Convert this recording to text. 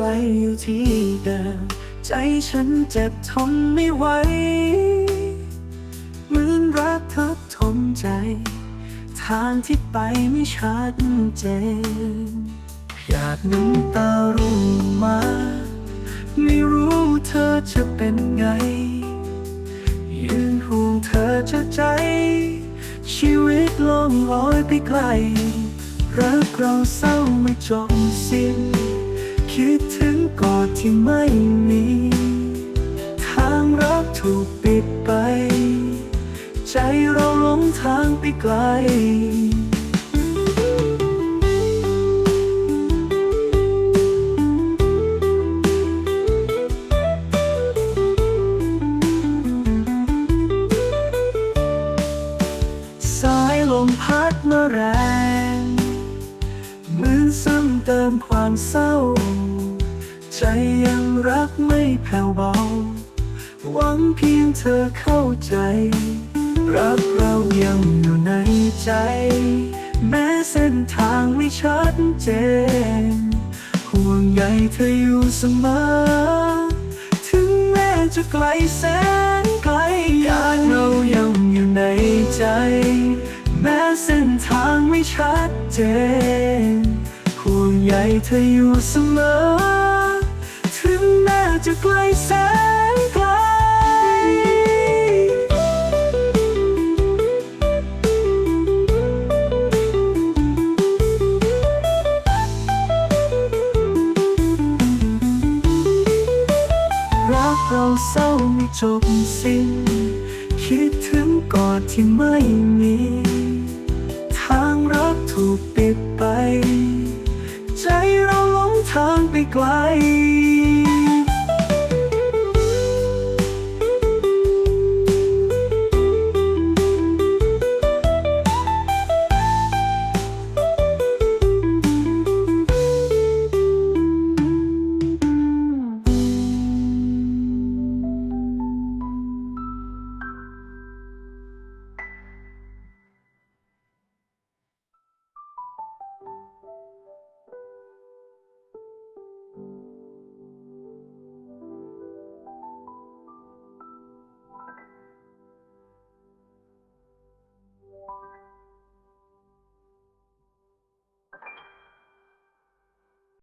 กลอยู่ที่เดิม ใจฉันเจ็บทนไม่ไหวเหมือนรักเธอทนใจ ทางที่ไปไม่ชัดเจนอยากน้ำตาร่วงมา ไม่รู้เธอจะเป็นไง ยืนห่วงเธอจะใจ ชีวิตล่องลอยไปไกลรักเราเศร้าไม่จบสิ้น คิดถึงกอดที่ไม่มี ทางรักถูกปิดไป ใจเราหลงทางไปไกลสายลมพัดมาแรง เติมความเศร้า ใจยังรักไม่แผ่วเบา หวังเพียงเธอเข้าใจ รักเรายังอยู่ในใจ แม้เส้นทางไม่ชัดเจน ห่วงใยเธออยู่เสมอ ถึงแม้จะไกลแสนไกลอยากเรายังอยู่ในใจ แม้เส้นทางไม่ชัดเจน ใยเธออยู่เสมอ ถึงแม้จะไกลแสนไกล รักเราเศร้าไม่จบสิ้น คิดถึงกอดที่ไม่มี ทางไปไกล